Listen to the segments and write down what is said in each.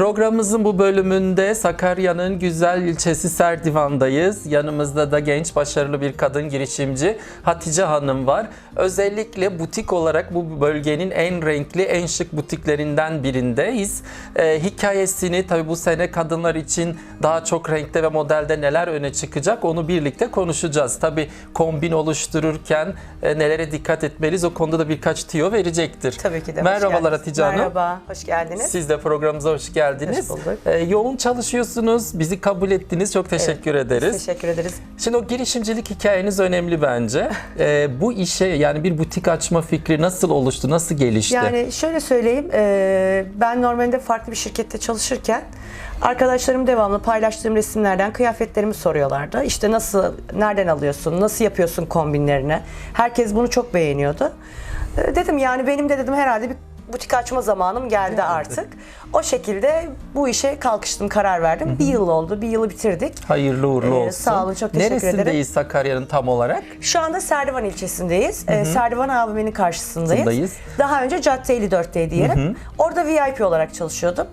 Programımızın bu bölümünde Sakarya'nın güzel ilçesi Serdivan'dayız. Yanımızda da genç başarılı bir kadın girişimci Hatice Hanım var. Özellikle butik olarak bu bölgenin en renkli, en şık butiklerinden birindeyiz. Ee, hikayesini tabii bu sene kadınlar için daha çok renkte ve modelde neler öne çıkacak onu birlikte konuşacağız. Tabii kombin oluştururken e, nelere dikkat etmeliyiz o konuda da birkaç tüyo verecektir. Tabii ki de. Merhabalar. Hatice Hanım. Merhaba, hoş geldiniz. Siz de programımıza hoş geldiniz. Hoş bulduk. Ee, yoğun çalışıyorsunuz, bizi kabul ettiniz. Çok teşekkür ederiz. Teşekkür ederiz. Şimdi o girişimcilik hikayeniz önemli bence. Ee, bu işe yani bir butik açma fikri nasıl oluştu, nasıl gelişti? Yani şöyle söyleyeyim, e, ben normalde farklı bir şirkette çalışırken arkadaşlarım devamlı paylaştığım resimlerden kıyafetlerimi soruyorlardı. İşte nasıl, nereden alıyorsun, nasıl yapıyorsun kombinlerini? Herkes bunu çok beğeniyordu. E, Dedim yani benim de dedim herhalde bir butik açma zamanım geldi artık. O şekilde bu işe kalkıştım, karar verdim. Bir yıl oldu, bir yılı bitirdik. Hayırlı uğurlu Ee, olsun. sağ olun, çok teşekkür ederim. Neresindeyiz Sakarya'nın tam olarak? Şu anda Serdivan ilçesindeyiz. Ee, Serdivan AVM'nin karşısındayız. Karşısındayız. Daha önce Cadde 54'teydi yerim. Orada VIP olarak çalışıyordum.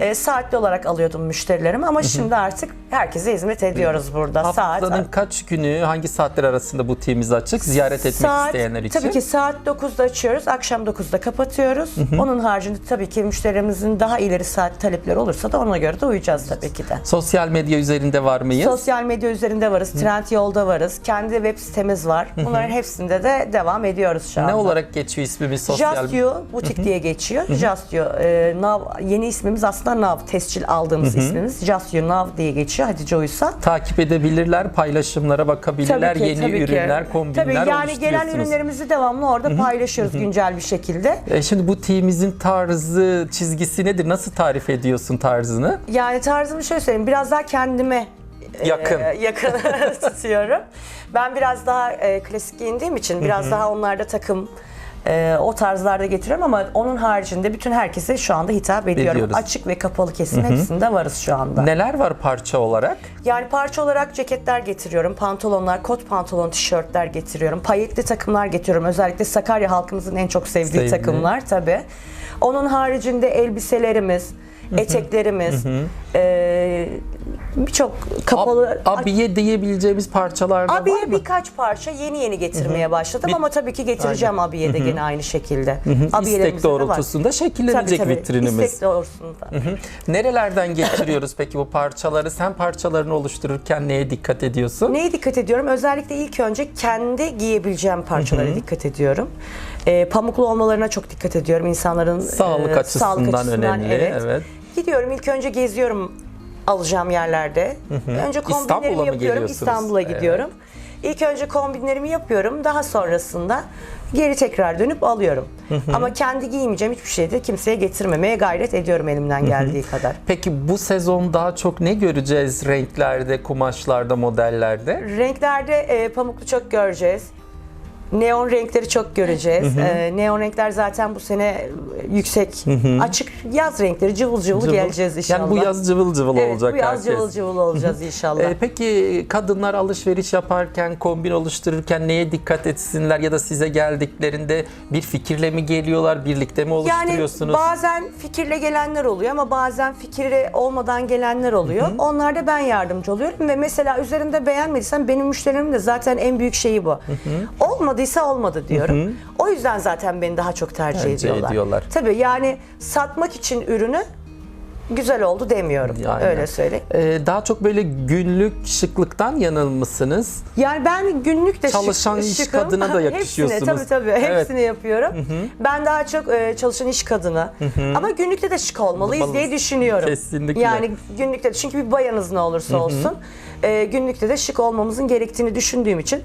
Ee, saatli olarak alıyordum müşterilerimi ama şimdi artık herkese hizmet ediyoruz burada. Haftanın Saat kaç günü, hangi saatler arasında butiğimiz açık? Ziyaret etmek isteyenler için. Tabii ki saat 9'da açıyoruz, akşam 9'da kapatıyoruz. Onun haricinde tabii ki müşterilerimizin daha ileri saat talepleri olursa da ona göre de uyacağız tabii ki de. Sosyal medya üzerinde var mıyız? Sosyal medya üzerinde varız, Trendyol'da varız, kendi web sitemiz var. Bunların hepsinde de devam ediyoruz şu anda. ne olarak geçiyor ismimiz sosyal Just You butik diye geçiyor. Just You. e, Nav, yeni ismimiz aslında Nav. Tescil aldığımız ismimiz. Just You Nav diye geçiyor Hatice Uysa. takip edebilirler, paylaşımlara bakabilirler, yeni ürünler, kombinler Tabii yani gelen oluşturuyorsunuz. ürünlerimizi devamlı orada paylaşıyoruz güncel bir şekilde. E, şimdi butiğimizin tarzı, çizgisi nedir? Nasıl tarif ediyorsun tarzını? Yani tarzımı şöyle söyleyeyim. Biraz daha kendime e, Yakın. yakın tutuyorum. Ben biraz daha e, klasik giyindiğim için biraz daha onlarda takım e, o tarzlarda getiriyorum ama onun haricinde bütün herkese şu anda hitap ediyorum. Ediyoruz. Açık ve kapalı kesim hepsinde varız şu anda. Neler var parça olarak? Yani parça olarak ceketler getiriyorum, pantolonlar, kot pantolon, tişörtler getiriyorum, payetli takımlar getiriyorum. Özellikle Sakarya halkımızın en çok sevdiği Sevdiği. takımlar tabii. Onun haricinde elbiselerimiz, eteklerimiz, eee, birçok kapalı... Ab- abiye diyebileceğimiz parçalar da var Abiye mı? birkaç parça yeni yeni getirmeye başladım Bir- ama tabii ki getireceğim abiye de gene aynı şekilde. Abiyelerimiz İstek de var. doğrultusunda şekillenecek Tabii, tabii, vitrinimiz. İstek doğrultusunda. Nerelerden getiriyoruz peki bu parçaları? Sen parçalarını oluştururken neye dikkat ediyorsun? Neye dikkat ediyorum? Özellikle ilk önce kendi giyebileceğim parçalara dikkat ediyorum. Ee, pamuklu olmalarına çok dikkat ediyorum. İnsanların Sağlık e, açısından önemli, evet. Gidiyorum ilk önce geziyorum alacağım yerlerde. Önce İstanbul'a kombinlerimi mı yapıyorum. İstanbul'a Evet. gidiyorum. İlk önce kombinlerimi yapıyorum. Daha sonrasında geri tekrar dönüp alıyorum. Ama kendi giymeyeceğim hiçbir şeyi de kimseye getirmemeye gayret ediyorum elimden geldiği kadar. Peki bu sezon daha çok ne göreceğiz renklerde, kumaşlarda, modellerde? Renklerde e, pamuklu çok göreceğiz. Neon renkleri çok göreceğiz. E, neon renkler zaten bu sene yüksek. Açık yaz renkleri cıvıl cıvıl, Cıvıl. geleceğiz inşallah. Yani bu yaz cıvıl cıvıl evet, olacak bu yaz herkes. cıvıl cıvıl olacağız inşallah. Ee, peki kadınlar alışveriş yaparken, kombin oluştururken neye dikkat etsinler ya da size geldiklerinde bir fikirle mi geliyorlar, birlikte mi yani oluşturuyorsunuz? bazen fikirle gelenler oluyor ama bazen fikri olmadan gelenler oluyor. Onlarda ben yardımcı oluyorum ve mesela üzerinde beğenmediysen benim müşterilerimin de zaten en büyük şeyi bu. Olmadıysa olmadı diyorum. O yüzden zaten beni daha çok tercih, Tercih ediyorlar. ediyorlar. Tabii yani satmak için ürünü güzel oldu demiyorum. Yani. Öyle söyleyeyim. Ee, daha çok böyle günlük şıklıktan yanıl mısınız? Yani ben günlük de şık- Çalışan iş şıkım. kadına da yakışıyorsunuz. Hepsine tabii tabii Evet. hepsini yapıyorum. Ben daha çok e, çalışan iş kadını. Ama günlükte de şık olmalıyız Olmalıyız. diye düşünüyorum. Kesinlikle. Yani günlükte çünkü bir bayanız ne olursa olsun e, günlükte de şık olmamızın gerektiğini düşündüğüm için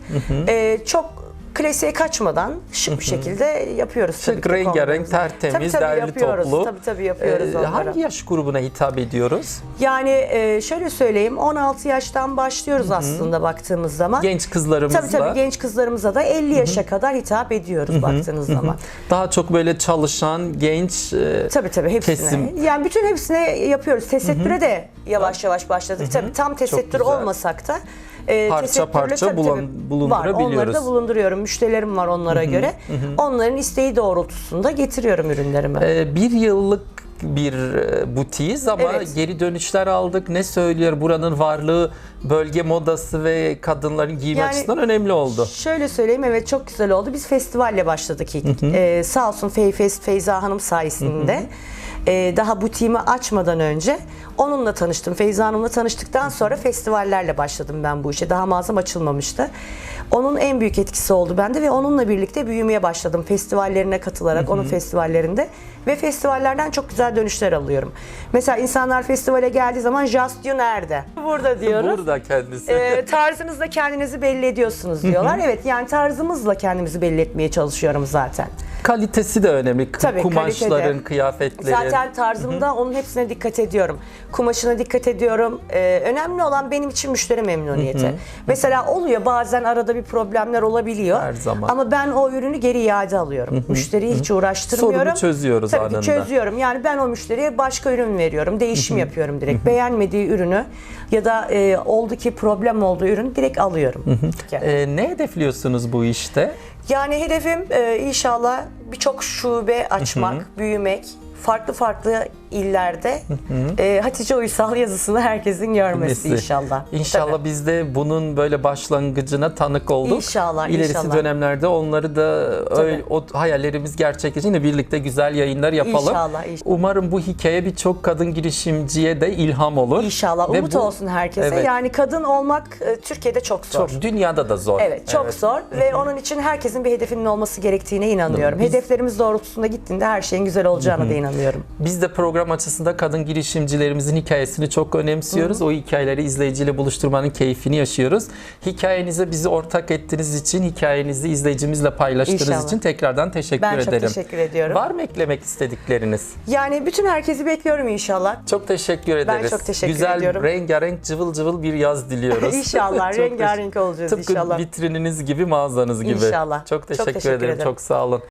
e, çok klasiğe kaçmadan şık bir şekilde yapıyoruz tabii Şık, ki rengarenk, tertemiz, tabii, tabii derli yapıyoruz. toplu. Tabii tabii yapıyoruz Ee, onları. hangi yaş grubuna hitap ediyoruz? Yani e, şöyle söyleyeyim 16 yaştan başlıyoruz aslında baktığımız zaman. Genç kızlarımızla. Tabii tabii genç kızlarımıza da 50 yaşa kadar hitap ediyoruz baktığınız zaman. Daha çok böyle çalışan, genç e, Tabii tabii hepsine. Kesim. Yani bütün hepsine yapıyoruz. Tesettüre de yavaş yavaş başladık. Tabii tam tesettür güzel. olmasak da e, Parça parça tabii, bulan- tabii. bulundurabiliyoruz. Var, onları da bulunduruyorum. Müşterilerim var onlara göre. Onların isteği doğrultusunda getiriyorum ürünlerimi. Ee, bir yıllık bir e, butiğiz ama Evet. geri dönüşler aldık. Ne söylüyor buranın varlığı bölge modası ve kadınların giyim Yani- açısından önemli oldu. Şöyle söyleyeyim evet çok güzel oldu. Biz festivalle başladık ilk. Ee, sağ olsun Feyfest Feyza Hanım sayesinde. Ee, daha butiğimi açmadan önce onunla tanıştım. Feyza Hanım'la tanıştıktan sonra festivallerle başladım ben bu işe. Daha mağazam açılmamıştı. Onun en büyük etkisi oldu bende ve onunla birlikte büyümeye başladım. Festivallerine katılarak onun festivallerinde ve festivallerden çok güzel dönüşler alıyorum. Mesela insanlar festivale geldiği zaman Just You nerede? Burada diyoruz. Burada kendisi. Ee, tarzınızla kendinizi belli ediyorsunuz diyorlar. evet yani tarzımızla kendimizi belli etmeye çalışıyorum zaten. Kalitesi de önemli. Tabii, Kumaşların, kalitede. kıyafetlerin. Zaten tarzımda onun hepsine dikkat ediyorum. Kumaşına dikkat ediyorum. Ee, önemli olan benim için müşteri memnuniyeti. Mesela oluyor bazen arada bir problemler olabiliyor. Her zaman. Ama ben o ürünü geri iade alıyorum. Müşteriyi hiç uğraştırmıyorum. Sorunu çözüyoruz Tabii anında. çözüyorum. Yani ben o müşteriye başka ürün veriyorum. Değişim yapıyorum direkt. Beğenmediği ürünü ya da e, oldu ki problem olduğu ürünü direkt alıyorum. Yani. Ee, ne hedefliyorsunuz bu işte? Yani hedefim e, inşallah birçok şube açmak, büyümek, farklı farklı illerde e, Hatice Uysal yazısını herkesin görmesi Nesi? inşallah. İnşallah Tabii. biz de bunun böyle başlangıcına tanık olduk. İnşallah, İlerisi inşallah. dönemlerde onları da öyle, o hayallerimiz gerçekleşince yine birlikte güzel yayınlar yapalım. İnşallah, inşallah. Umarım bu hikaye birçok kadın girişimciye de ilham olur. İnşallah Ve umut bu- olsun herkese. Evet. Yani kadın olmak e, Türkiye'de çok zor. Çok dünyada da zor. Evet çok zor ve onun için herkesin bir hedefinin olması gerektiğine inanıyorum. Biz- Hedeflerimiz doğrultusunda gittiğinde her şeyin güzel olacağına da inanıyorum. Biz de program açısında kadın girişimcilerimizin hikayesini çok önemsiyoruz. O hikayeleri izleyiciyle buluşturmanın keyfini yaşıyoruz. Hikayenize bizi ortak ettiğiniz için, hikayenizi izleyicimizle paylaştığınız İnşallah. için tekrardan teşekkür Ben çok ederim. teşekkür ediyorum. Var mı eklemek istedikleriniz? Yani bütün herkesi bekliyorum inşallah. Çok teşekkür ederiz. çok teşekkür Güzel, ediyorum. rengarenk, cıvıl cıvıl bir yaz diliyoruz. İnşallah, Çok rengarenk olacağız Tıpkı inşallah. vitrininiz gibi, mağazanız gibi. İnşallah. Çok Çok teşekkür, teşekkür ederim. ederim. Çok sağ olun.